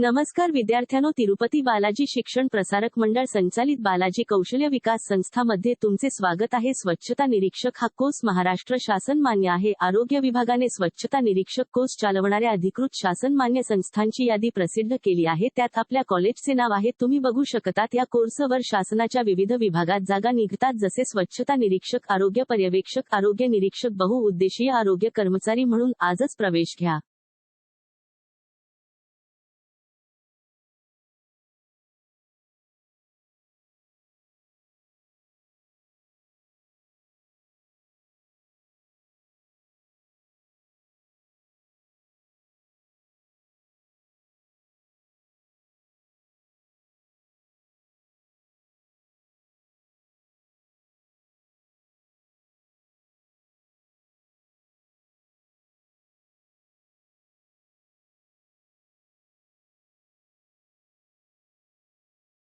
नमस्कार विद्यार्थ्यांनो तिरुपती बालाजी शिक्षण प्रसारक मंडळ संचालित बालाजी कौशल्य विकास संस्थामध्ये तुमचे स्वागत आहे. स्वच्छता निरीक्षक हा कोर्स महाराष्ट्र शासन मान्य आहे. आरोग्य विभागाने स्वच्छता निरीक्षक कोर्स चालवणाऱ्या अधिकृत शासन मान्य संस्थांची यादी प्रसिद्ध केली आहे. त्यात आपल्या कॉलेजचे नाव आहे. तुम्ही बघू शकतात या कोर्सवर शासनाच्या विविध विभागात जागा निघतात. जसे स्वच्छता निरीक्षक आरोग्य पर्यवेक्षक आरोग्य निरीक्षक बहुउद्देशीय आरोग्य कर्मचारी म्हणून आजच प्रवेश घ्या.